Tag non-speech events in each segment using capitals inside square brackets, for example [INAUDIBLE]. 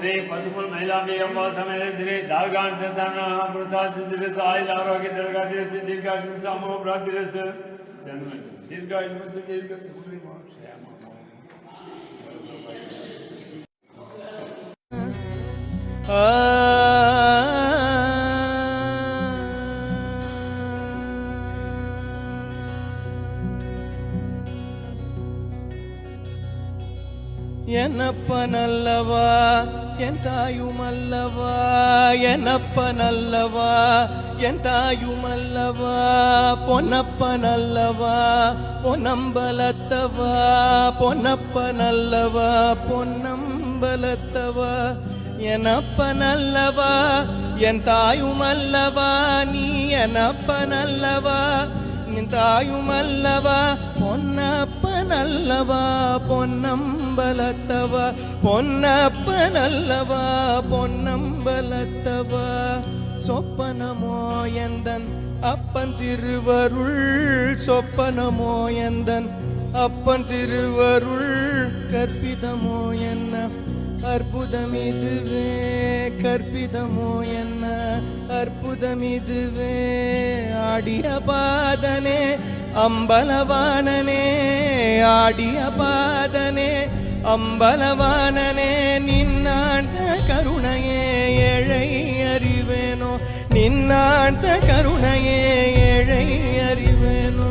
श्री पदुपुर महिलाम्बी अम्बा समेत श्री दालगान से प्रसाद सिद्धिर साहिल आरोग्य दीर्घाधीर से दीर्घाश्म समो प्राधिर से दीर्घाश्म से दीर्घ என்னப்ப நல்லவா என் தாயுமல்லவா என்னப்பனல்லவா என் தாயும் அல்லவா தாயுமல்லவா பொன்னப்பனல்லவா பொன்னம்பலத்தவா பொன்னப்பனல்லவா பொன்னம்பலத்தவா எனப்பனல்லவா என் தாயும் அல்லவா நீ எனப்ப நல்லவா என் தாயும் அல்லவா பொன்னப்ப நல்லவா பொன்னம்பலத்தவா பொன்ன பொன்னப்பனல்லவா பொன்னம்பலத்தவா? சொப்பனமோ எந்தன் அப்பன் திருவருள்? சொப்பனமோ எந்தன் அப்பன் திருவருள்? கற்பிதமோ என்ன? அற்புதம் இதுவே கற்பிதமோ என்ன? அற்புதம் இதுவே ஆடிய பாதனே அம்பலவானனே ஆடிய பாதனே அம்பலவானனே நின்னாண்ட கருணையே ஏழை அறிவேனோ? நின்னாண்ட கருணையே ஏழை அறிவேனோ?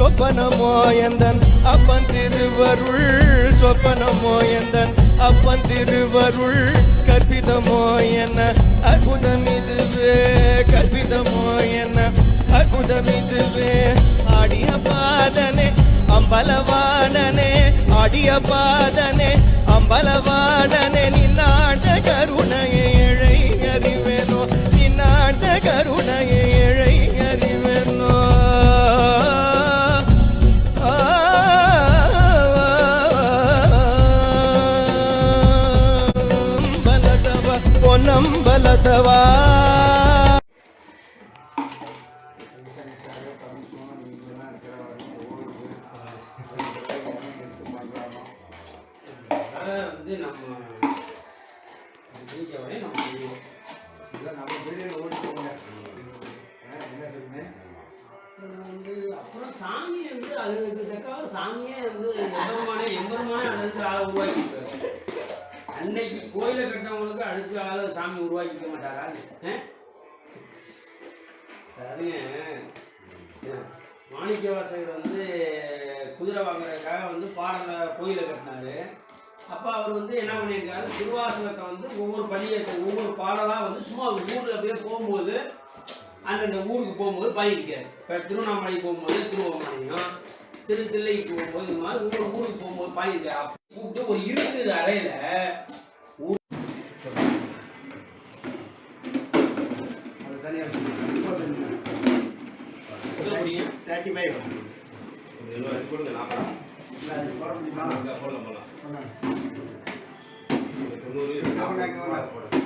சொப்பனமோ எந்தன்? அப்பன் திருவருள் சொப்பனமோ எந்தன்? அப்பன் திருவருள் கற்பிதமோ என்ன? அற்புதம் இதுவே கற்பிதமோ என்ன? அற்புதம் இதுவே ஆடிய பாதனே அம்பலவாடனே ஆடிய பாதனே அம்பலவாடனே நின்னாண்ட கருணையை இழை அறிவேனோ? நின்னாண்ட கருணையை இழை நம்ம செய்வோம் அப்புறம் வந்து அப்புறம் சாமி வந்து அதுக்கு தக்காக சாமியே வந்து எம்பெருமானே எம்பெருமானே அதுக்கு ஆளை உருவாக்கிட்டாரு அன்னைக்கு கோயிலை கட்டினவங்களுக்கு அதுக்கு ஆள் சாமி உருவாக்கிக்க மாட்டாரா ஆ? அதாவதுங்க மாணிக்க வாசகர் வந்து குதிரை வாங்குறதுக்காக வந்து பாடல கோயிலை கட்டினாரு. அப்போ அவர் வந்து என்ன பண்ணியிருக்காரு? திருவாசகத்தை வந்து ஒவ்வொரு பள்ளியை ஒவ்வொரு பாடலாக வந்து சும்மா ஊரில் அப்படியே போகும்போது அந்தந்த ஊருக்கு போகும்போது பாடியிருக்காரு இப்போ திருவண்ணாமலை போகும்போது திருவண்ணாமலையும் திரு தில்லைக்கு போகும்போது இந்த மாதிரி ஊர் ஊருக்கு போகும்போது பாடியிருக்காரு கூப்பிட்டு ஒரு இருபது அறையில. தேர்ட்டி ஃபைவ் கொடுங்க நாற்பது போட முடியுமா போடலாம் போடலாம் தொண்ணூறு நாற்பதாயிரம் போடலாம்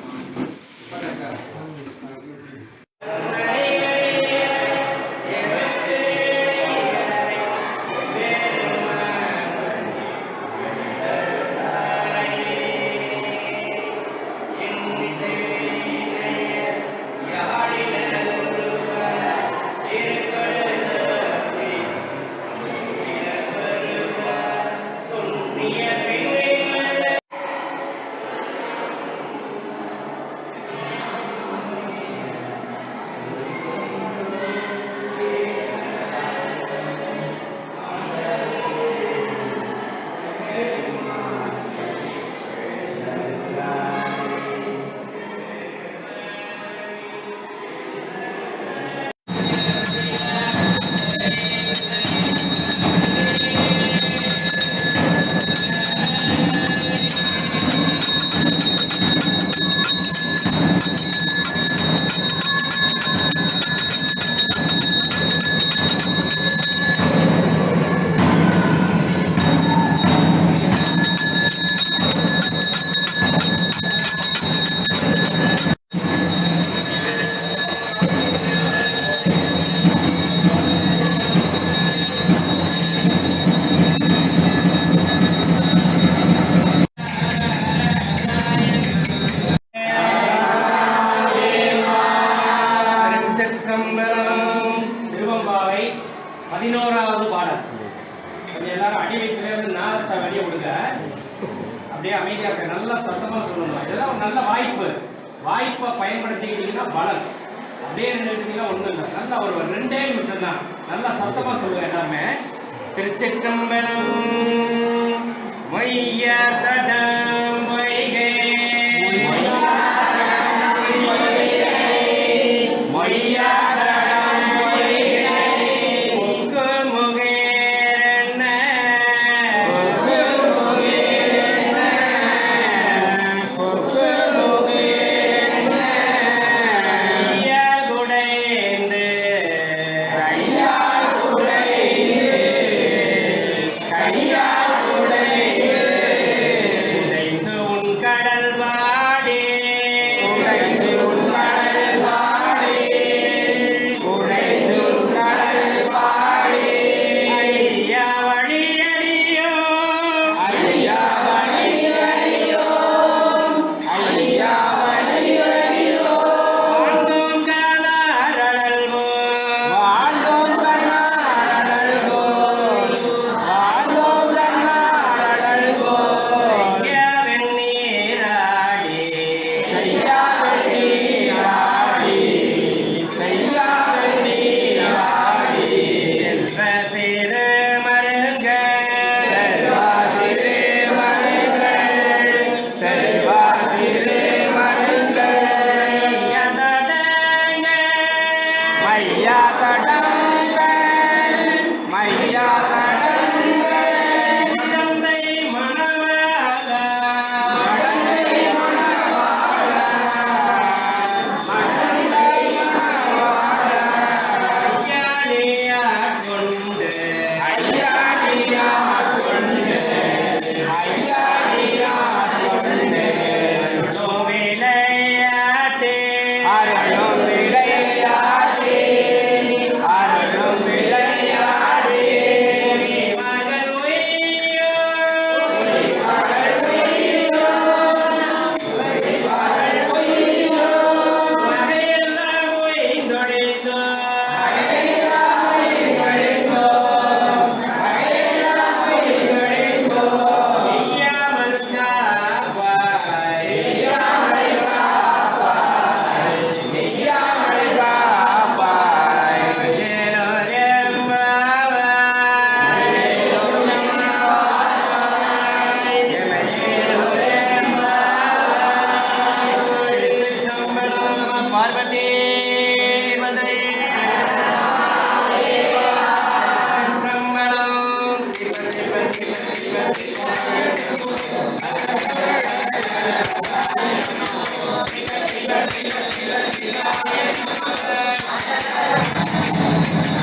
வருஷத்துல அவர் ரெண்டே நிமிஷம் தான். நல்லா சத்தமா சொல்லுவேன் எல்லாமே திருச்சிட்டம்பலம் மைய மையா தடங்கள் மையா Hare Krishna. Thank you.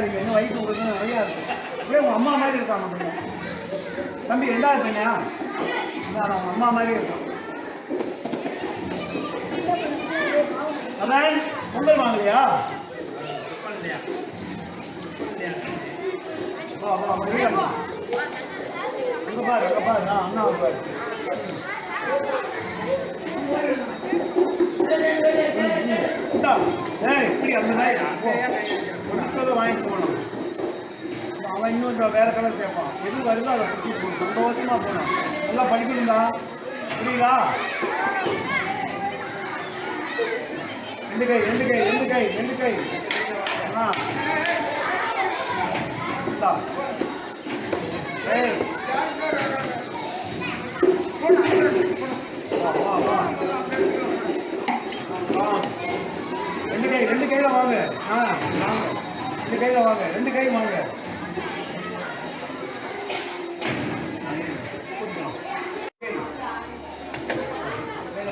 போட்டாலும் இன்னும் வயசு உங்களுக்கு நிறையா இருக்கு. அப்படியே உங்கள் அம்மா மாதிரி இருக்காங்க பையன் தம்பி ரெண்டாவது பையனா நான் அவங்க அம்மா மாதிரி இருக்கான். அதான் பொங்கல் வாங்கலையா? வா அங்க பாரு அங்க பாரு. நான் அண்ணா பாரு ஏய், இப்படி அந்த நாய் போ. வாங்கிட்டு போகணும். அவன் இன்னும் வேறு வேற கலர் கேட்பான். எது வருதோ? அதை பற்றி சந்தோஷமா போகணும் நல்லா படிக்கிறீங்களா? புரியுதா? ரெண்டு கை ரெண்டு கை ரெண்டு கை ரெண்டு கை. ஏய். ரெண்டு கை ரெண்டு கையில வாங்க. ஆ வாங்க. ரெண்டு கையில வாங்க ரெண்டு கை வாங்க.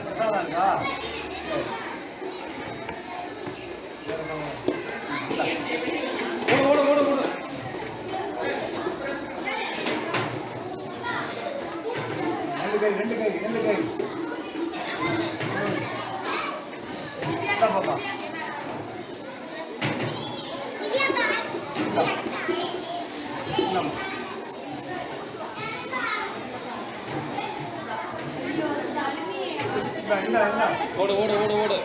பிரசாதம் இருக்கா? ஓடு ஓடு ஓடு ஓடு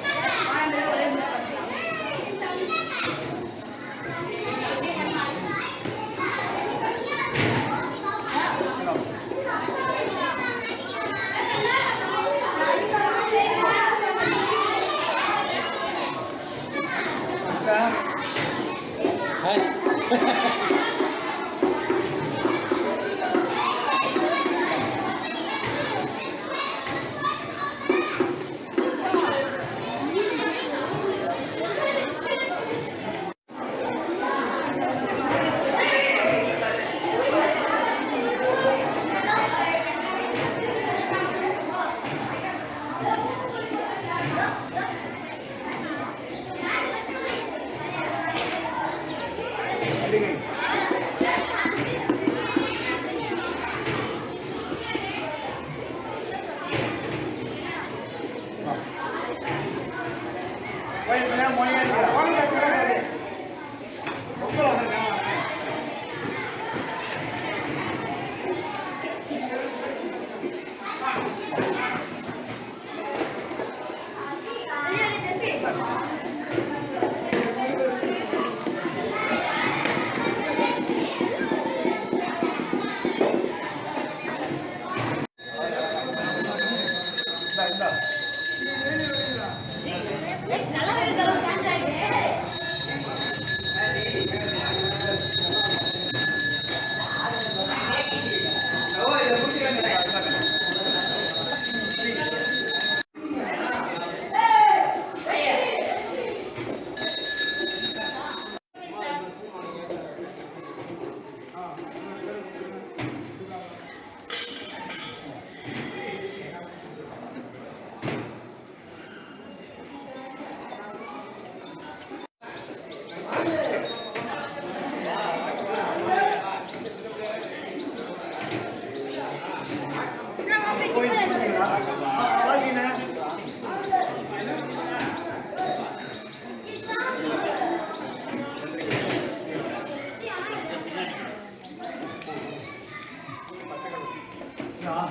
இந்தா. [LAUGHS] Yeah. ಅಲ್ಲ ஆ